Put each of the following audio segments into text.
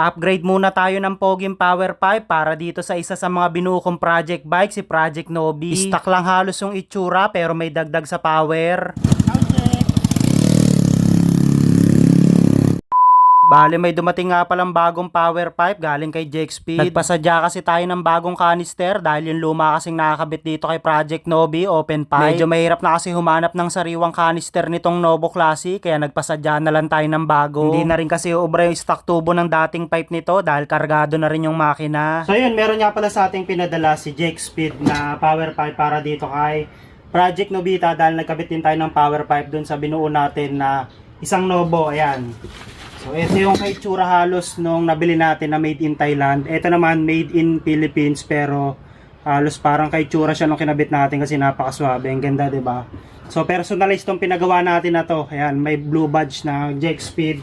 Upgrade muna tayo ng Poging Power 5 para dito sa isa sa mga binuo kong project bike, si Project Nobi. Stock lang halos yung itsura pero may dagdag sa power. Bale, may dumating nga palang bagong power pipe galing kay Jexpeed. Nagpasadya kasi tayo ng bagong canister dahil yung luma kasing nakakabit dito kay Project Nobi, open pipe. Medyo mahirap na kasi humanap ng sariwang canister nitong Novo Classic kaya nagpasadya na lang tayo ng bago. Hindi na rin kasi ubra yung stock tubo ng dating pipe nito dahil kargado na rin yung makina. So yun, meron nga pala sa ating pinadala si Jexpeed na power pipe para dito kay Project Nobita dahil nagkabit din tayo ng power pipe dun sa binuo natin na isang Novo. Ayan. So, ito yung kay Tsura halos nung nabili natin na made in Thailand. Ito naman made in Philippines pero halos parang kay Tsura siya nung kinabit natin kasi napakaswabe. Ang ganda, ba? So, personalized tong pinagawa natin na to. Ayan, may blue badge na jack speed.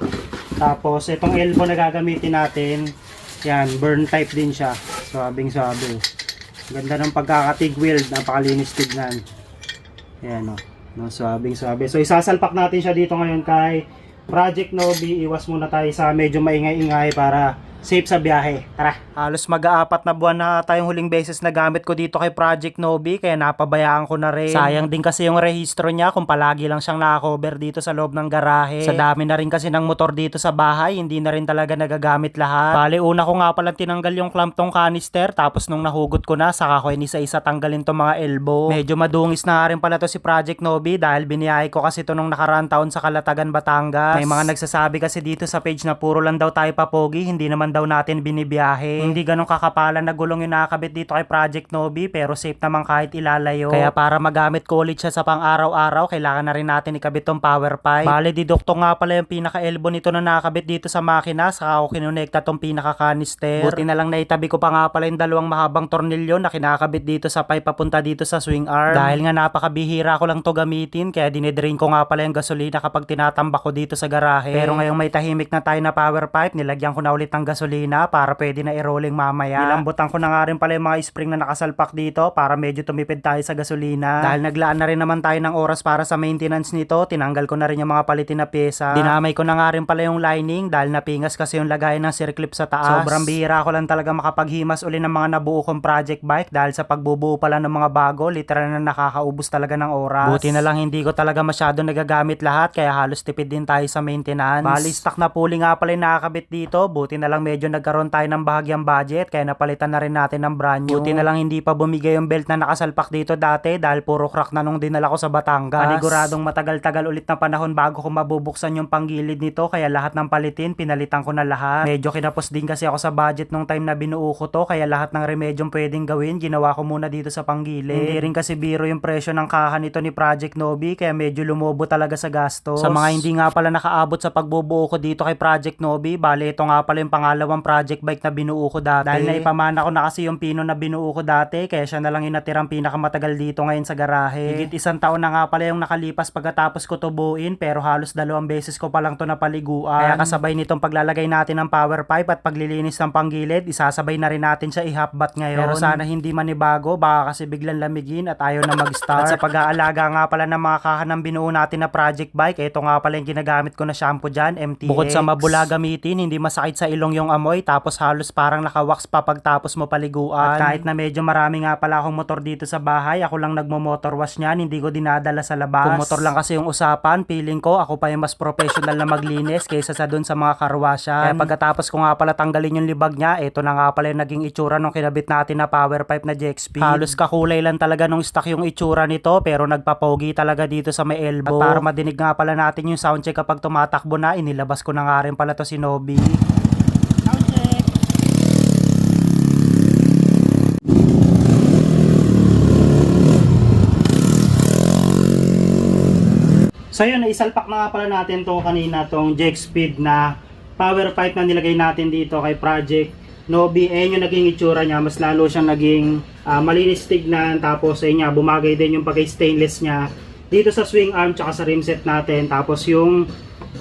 Tapos, itong elbow na gagamitin natin. Yan, burn type din siya. Swabing swabe. Ganda ng pagkakatig wheel. Napakalinis tignan. Ayan, o. No, swabing swabe. So, isasalpak natin siya dito ngayon kay Project Nobi, iwas muna tayo sa medyo maingay-ingay para safe sa biyahe. Tara! Halos mag-aapat na buwan na tayong huling beses na gamit ko dito kay Project Nobi kaya napabayaan ko na rin. Sayang din kasi yung rehistro niya kung palagi lang siyang nakakover dito sa loob ng garahe. Sa dami na rin kasi ng motor dito sa bahay, hindi na rin talaga nagagamit lahat. Bale, una ko nga palang tinanggal yung clamp tong canister tapos nung nahugot ko na, saka ko inisa-isa tanggalin tong mga elbow. Medyo madungis na rin pala to si Project Nobi dahil biniyahe ko kasi to nung nakaraan taon sa Kalatagan, Batangas. May mga nagsasabi kasi dito sa page na puro lang daw tayo papogi, hindi naman daw natin binibiyahe. Hindi ganong kakapalan na gulong yung nakakabit dito kay Project Nobi pero safe naman kahit ilalayo. Kaya para magamit ko ulit siya sa pang-araw-araw, kailangan na rin natin ikabit tong power pipe. Bale, didukto nga pala yung pinaka-elbow nito na nakakabit dito sa makina, saka ako kinonekta tong pinaka-canister. Buti na lang naitabi ko pa nga pala yung dalawang mahabang tornilyo na kinakabit dito sa pipe papunta dito sa swing arm. Dahil nga napakabihira ko lang to gamitin, kaya dinedrain ko nga pala yung gasolina kapag tinatambak ko dito sa garahe. Pero ngayong may tahimik na tayo na power pipe, nilagyan ko na ulit ng gasolina para pwede na i-rolling mamaya. Nilambutan ko na nga rin pala yung mga spring na nakasalpak dito para medyo tumipid tayo sa gasolina. Dahil naglaan na rin naman tayo ng oras para sa maintenance nito, tinanggal ko na rin yung mga palitin na pyesa. Dinamay ko na nga rin pala yung lining dahil napingas kasi yung lagayan ng circlip sa taas. Sobrang bihira ko lang talaga makapaghimas uli ng mga nabuo kong project bike dahil sa pagbubuo pala ng mga bago, literal na nakakaubos talaga ng oras. Buti na lang hindi ko talaga masyado nagagamit lahat kaya halos tipid din tayo sa maintenance. Bali, stock na pulley nga pala yung nakakabit dito. Buti na lang medyo nagkaroon tayo ng bahagyang budget kaya napalitan na rin natin ng brand new. Buti na lang hindi pa bumigay yung belt na nakasalpak dito dati dahil puro crack na nung dinala ko sa Batangas. Paniguradong matagal-tagal ulit na panahon bago ko mabubuksan yung panggilid nito kaya lahat ng palitin pinalitan ko na lahat. Medyo kinapos din kasi ako sa budget nung time na binuo ko to kaya lahat ng remedyong pwedeng gawin ginawa ko muna dito sa panggilid. Hindi rin kasi biro yung presyo ng kaha nito ni Project Nobi kaya medyo lumobo talaga sa gastos. Sa mga hindi nga pala nakaabot sa pagbubuo ko dito kay Project Nobi, bale ito nga pala yung pangalawang project bike na binuo ko dati. Dahil naipamana ko na kasi yung pino na binuo ko dati, kaya siya na lang yung natirang pinakamatagal dito ngayon sa garahe. Higit isang taon na nga pala yung nakalipas pagkatapos ko to buuin, pero halos dalawang beses ko pa lang to napaliguan. Kaya kasabay nitong paglalagay natin ng power pipe at paglilinis ng panggilid, isasabay na rin natin siya ihapbat ngayon. Pero sana hindi manibago, baka kasi biglang lamigin at ayaw na mag-start. at sa pag-aalaga nga pala ng mga kahan ng binuo natin na project bike, ito nga pala yung ginagamit ko na shampoo dyan, MTX. Bukod sa mabula gamitin, hindi masakit sa ilong yung amoy, tapos halos parang nakawax pa pagtapos mo paliguan. At kahit na medyo marami nga pala akong motor dito sa bahay, ako lang nagmo-motor wash niyan, hindi ko dinadala sa labas. Kung motor lang kasi yung usapan, feeling ko ako pa yung mas professional na maglinis kaysa sa dun sa mga karwasyan. Kaya pagkatapos ko nga pala tanggalin yung libag niya, ito na nga pala yung naging itsura nung kinabit natin na power pipe na JXP. Halos kakulay lang talaga nung stock yung itsura nito, pero nagpapogi talaga dito sa may elbow. At para madinig nga pala natin yung sound check kapag tumatakbo na, inilabas ko na nga rin pala to si Nobi. So yun, naisalpak na pala natin to kanina tong jack speed na power pipe na nilagay natin dito kay Project Nobi. Ayan yung naging itsura niya. Mas lalo siyang naging ah, malinis tignan. Tapos ayun nga, bumagay din yung pagka stainless niya dito sa swing arm tsaka sa rim set natin. Tapos yung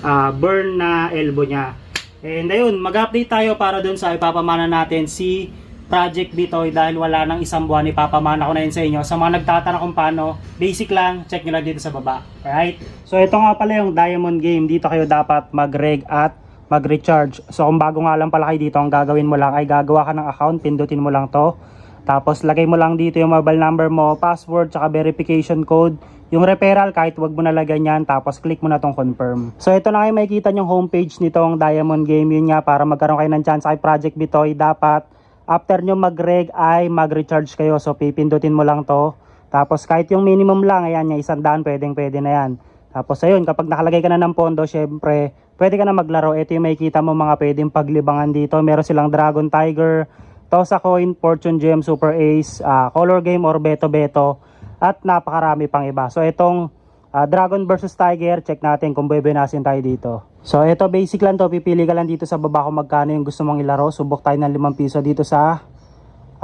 ah, burn na elbow niya. And ayun, mag-update tayo para dun sa ipapamana natin si Project Bitoy dahil wala nang isang buwan ipapamana ko na yun sa inyo. Sa mga nagtatanong kung paano, basic lang, check nyo lang dito sa baba. Alright? So ito nga pala yung Diamond Game. Dito kayo dapat mag-reg at mag-recharge. So kung bago nga lang pala kayo dito, ang gagawin mo lang ay gagawa ka ng account, pindutin mo lang to. Tapos lagay mo lang dito yung mobile number mo, password, tsaka verification code. Yung referral, kahit wag mo nalagyan yan, tapos click mo na tong confirm. So ito na kayo makikita yung homepage nitong Diamond Game. Yun nga, para magkaroon kayo ng chance kay Project Bitoy, dapat after nyo mag-reg ay mag-recharge kayo. So pipindutin mo lang to. Tapos kahit yung minimum lang, ayan yung isang daan, pwedeng pwede na yan. Tapos ayun, kapag nakalagay ka na ng pondo, syempre, pwede ka na maglaro. Ito yung makikita mo mga pwedeng paglibangan dito. Meron silang Dragon Tiger, Tosa Coin, Fortune Gem, Super Ace, ah, Color Game or Beto Beto at napakarami pang iba. So itong ah, Dragon versus Tiger, check natin kung bebenasin tayo dito. So ito basic lang to, pipili ka lang dito sa baba kung magkano yung gusto mong ilaro. Subok tayo ng 5 piso dito sa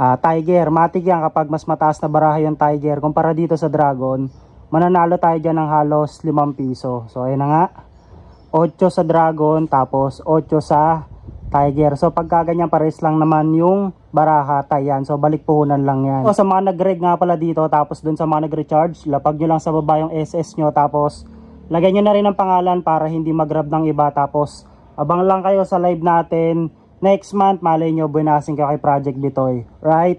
ah, Tiger. Matik yan kapag mas mataas na baraha yung Tiger kumpara dito sa Dragon. Mananalo tayo dyan ng halos 5 piso. So ayun na nga. 8 sa Dragon tapos 8 sa Tiger. So pagka ganyan pares lang naman yung baraha tayan. So balik puhunan lang yan. O sa mga nag-reg nga pala dito tapos dun sa mga nag-recharge, lapag nyo lang sa baba yung SS nyo tapos lagyan nyo na rin ang pangalan para hindi mag-grab ng iba tapos abang lang kayo sa live natin next month malay nyo bunasin kayo kay Project Bitoy. Right?